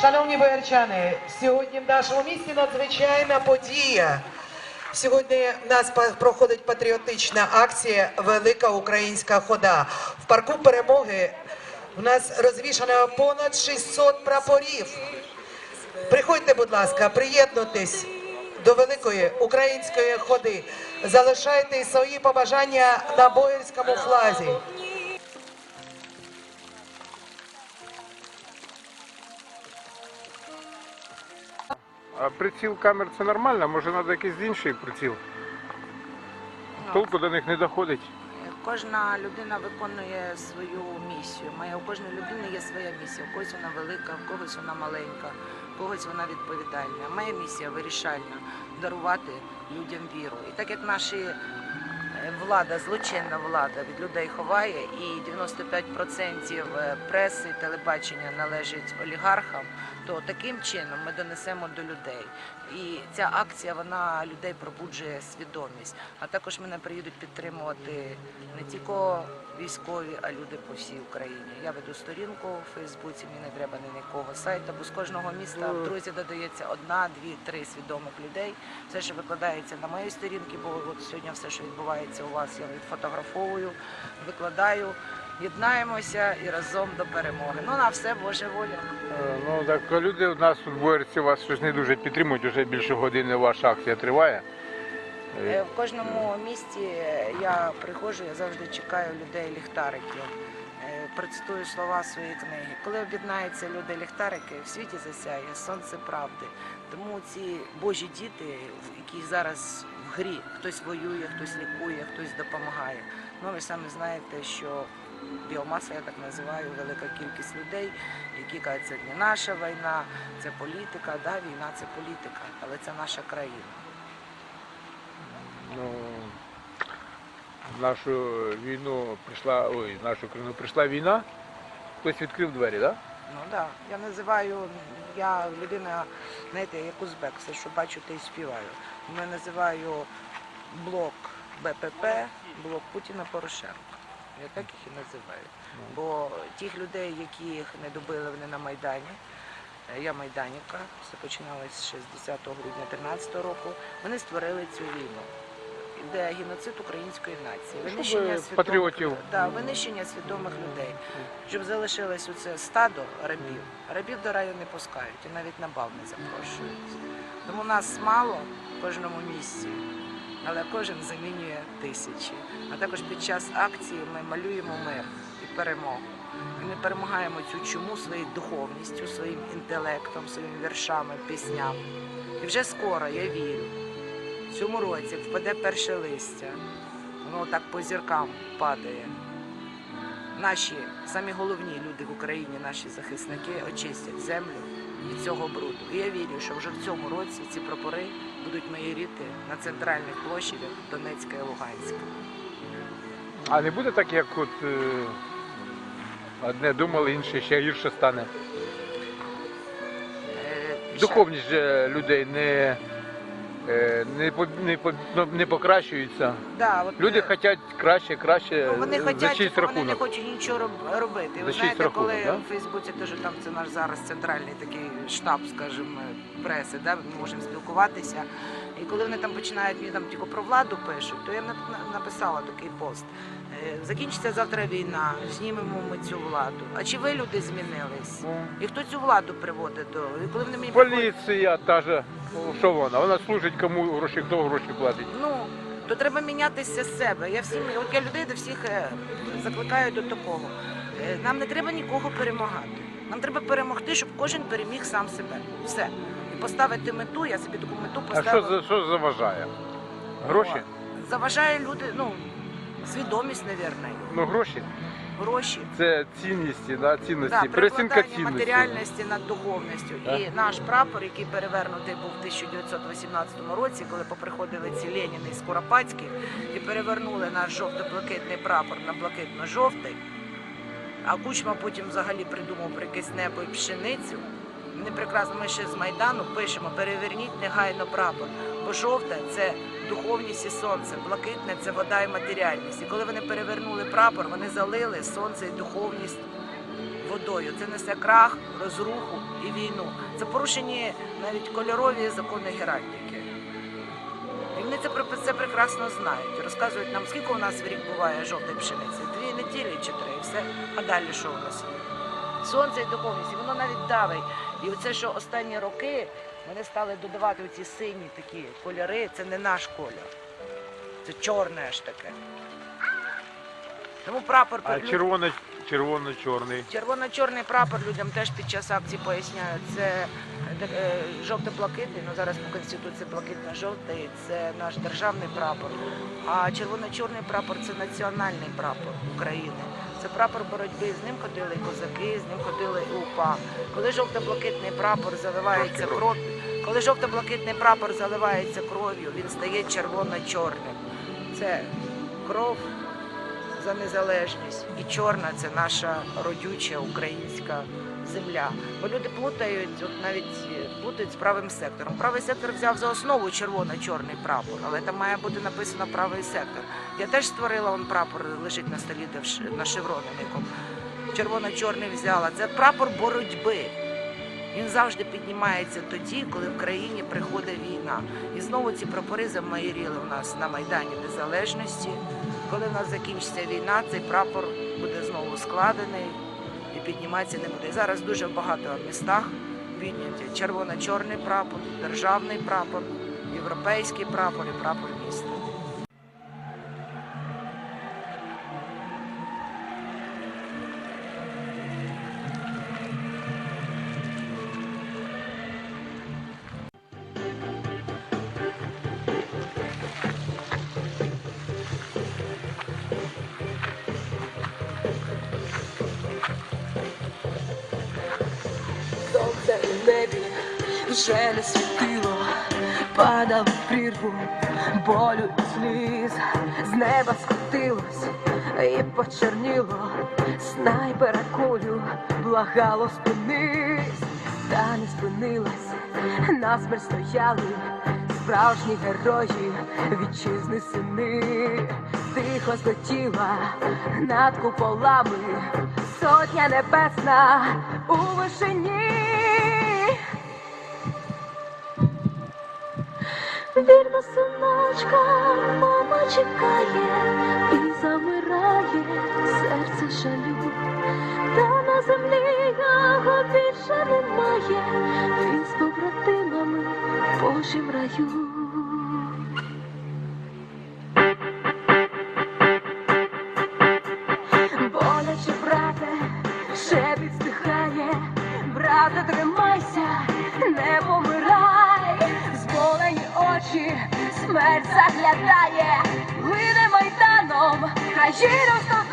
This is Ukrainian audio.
Шановні боярчани, сьогодні в нашому місті надзвичайна подія. Сьогодні в нас проходить патріотична акція Велика Українська хода. В парку перемоги у нас розвішано понад 600 прапорів. Приходьте, будь ласка, приєднуйтесь до великої української ходи. Залишайте свої побажання на боярському флазі. А приціл камер це нормально, може треба якийсь інший приціл. Толку до них не доходить. Кожна людина виконує свою місію. Має у кожної людини є своя місія. У когось вона велика, у когось вона маленька, у когось вона відповідальна. Моя місія вирішальна дарувати людям віру. І так як наші влада, злочинна влада від людей ховає, і 95% преси, телебачення належить олігархам, то таким чином ми донесемо до людей. І ця акція вона людей пробуджує свідомість. А також мене приїдуть підтримувати не тільки військові, а люди по всій Україні. Я веду сторінку у Фейсбуці, мені не треба ні якого сайту, бо з кожного міста в друзі додається одна, дві, три свідомих людей. Все, що викладається на моїй сторінці, бо от сьогодні все, що відбувається у вас, я відфотографовую, викладаю. Єднаємося і разом до перемоги. Ну на все Божа воля. Е, Ну так люди у нас тут боярці вас щось не дуже підтримують, вже більше години ваша акція триває. Е, В кожному місті я приходжу, я завжди чекаю людей ліхтариків. Е, Процитую слова своєї книги. Коли об'єднаються люди ліхтарики, в світі засяє сонце правди. Тому ці божі діти, які зараз в грі, хтось воює, хтось лікує, хтось допомагає. Ну ви самі знаєте, що біомаса, я так називаю, велика кількість людей, які кажуть, це не наша війна, це політика. Да, війна це політика, але це наша країна. Ну, нашу війну прийшла, ой, в нашу країну прийшла війна, хтось відкрив двері, так? Ну так, да. я називаю, я людина, знаєте, як узбек, все, що бачу, те й співаю. Я називаю блок БПП, блок Путіна Порошенка. Я так їх і називаю. Бо тих людей, які їх не добили, вони на Майдані. е, Я майданівка, все починалось з 60 грудня 13 року. Вони створили цю війну. Де геноцид української нації, винищення свідомих, патріотів. Да, винищення свідомих людей щоб залишилось оце стадо рабів. Рабів до раю не пускають і навіть на бал не запрошують. Тому нас мало в кожному місці, але кожен замінює тисячі. А також під час акції ми малюємо мир і перемогу. І ми перемагаємо цю чуму своєю духовністю, своїм інтелектом, своїми віршами, піснями. І вже скоро, я вірю, в цьому році впаде перше листя, воно так по зіркам падає наші самі головні люди в Україні, наші захисники, очистять землю від цього бруду. І я вірю, що вже в цьому році ці прапори будуть майоріти на центральних площадях Донецька і Луганська. А не буде так, як от е, одне думали, інше ще гірше стане. Е, ще- Духовність же людей не, не, по- не, по- ну, не покращується. Да, от, Люди е, хочуть краще, краще вони за хочуть, чийсь вони не рахунок. хочуть нічого роб- робити. За Ви чийсь знаєте, рахунок, коли да? в Фейсбуці теж там це наш зараз центральний такий штаб, скажімо, преси, да, ми можемо спілкуватися. І коли вони там починають мені там тільки про владу пишуть, то я на- на- написала такий пост. Е, Закінчиться завтра війна, знімемо ми цю владу. А чи ви люди змінились? Ну, І хто цю владу приводить до? І коли вони мені приходять- Поліція та же, що вона? Вона служить кому гроші, хто гроші платить. Ну, то треба мінятися з себе. Я всім, от я людей до всіх е, закликаю до такого. Е, Нам не треба нікого перемагати. Нам треба перемогти, щоб кожен переміг сам себе. Все. І поставити мету, я собі таку мету А що, за- що заважає? Гроші? Заважає люди, ну, свідомість, мабуть, Ну гроші гроші. це цінності, да, цінності, Да, Пересінка цінності. матеріальності над духовністю. Так. І наш прапор, який перевернутий був в 1918 році, коли поприходили ці Леніни і Скоропадські і перевернули наш жовто-блакитний прапор на блакитно-жовтий. А Кучма потім взагалі придумав про якесь небо і пшеницю. Вони прекрасно, ми ще з Майдану пишемо, переверніть негайно прапор. Бо жовте це духовність і сонце, блакитне це вода і матеріальність. І коли вони перевернули прапор, вони залили сонце і духовність водою. Це несе крах, розруху і війну. Це порушені навіть кольорові закони геральдики. І вони це, це прекрасно знають. Розказують нам, скільки у нас в рік буває жовтої пшениці. Дві неділі чи три, і все. А далі що у нас є? Сонце і духовність, і воно навіть давить. І оце, що останні роки вони стали додавати оці сині такі кольори, це не наш колір. Це чорне аж таке. Тому прапор А червоно, червоно-чорний. Червоно-чорний прапор людям теж під час акції поясняють. Це е, е, жовто-блакитний, ну зараз по конституції блакитно-жовтий, це наш державний прапор. А червоно-чорний прапор це національний прапор України. Це прапор боротьби. З ним ходили і козаки, з ним ходили і УПА. Коли жовто-блакитний прапор заливається кров, коли жовто-блакитний прапор заливається кров'ю, він стає червоно-чорним. Це кров за незалежність. І чорна це наша родюча українська земля. Бо люди плутають, от навіть е, плутають з правим сектором. Правий сектор взяв за основу червоно-чорний прапор, але там має бути написано правий сектор. Я теж створила он прапор, лежить на столі де на шевроні, червоно-чорний взяла. Це прапор боротьби. Він завжди піднімається тоді, коли в країні приходить війна. І знову ці прапори замайоріли у нас на Майдані Незалежності. Коли в нас закінчиться війна, цей прапор буде знову складений і підніматися не буде. Зараз дуже в багато містах підняті червоно-чорний прапор, державний прапор, європейський прапор і прапор Небі вже не світило, падав в прірву болю і сліз, з неба скотилось і почерніло, снайпера кулю благало спинись, та не спинилась, насмерть стояли справжні герої, вітчизни сини, тихо злетіла над куполами, сотня небесна у вишині. Вірна синочка, мама чекає і замирає серце жалю. Та на землі його більше немає. Він з побратимами в Божім раю. Боляче, брате, шепіт стихає, брате, заглядає, лине майданом, країну вставай,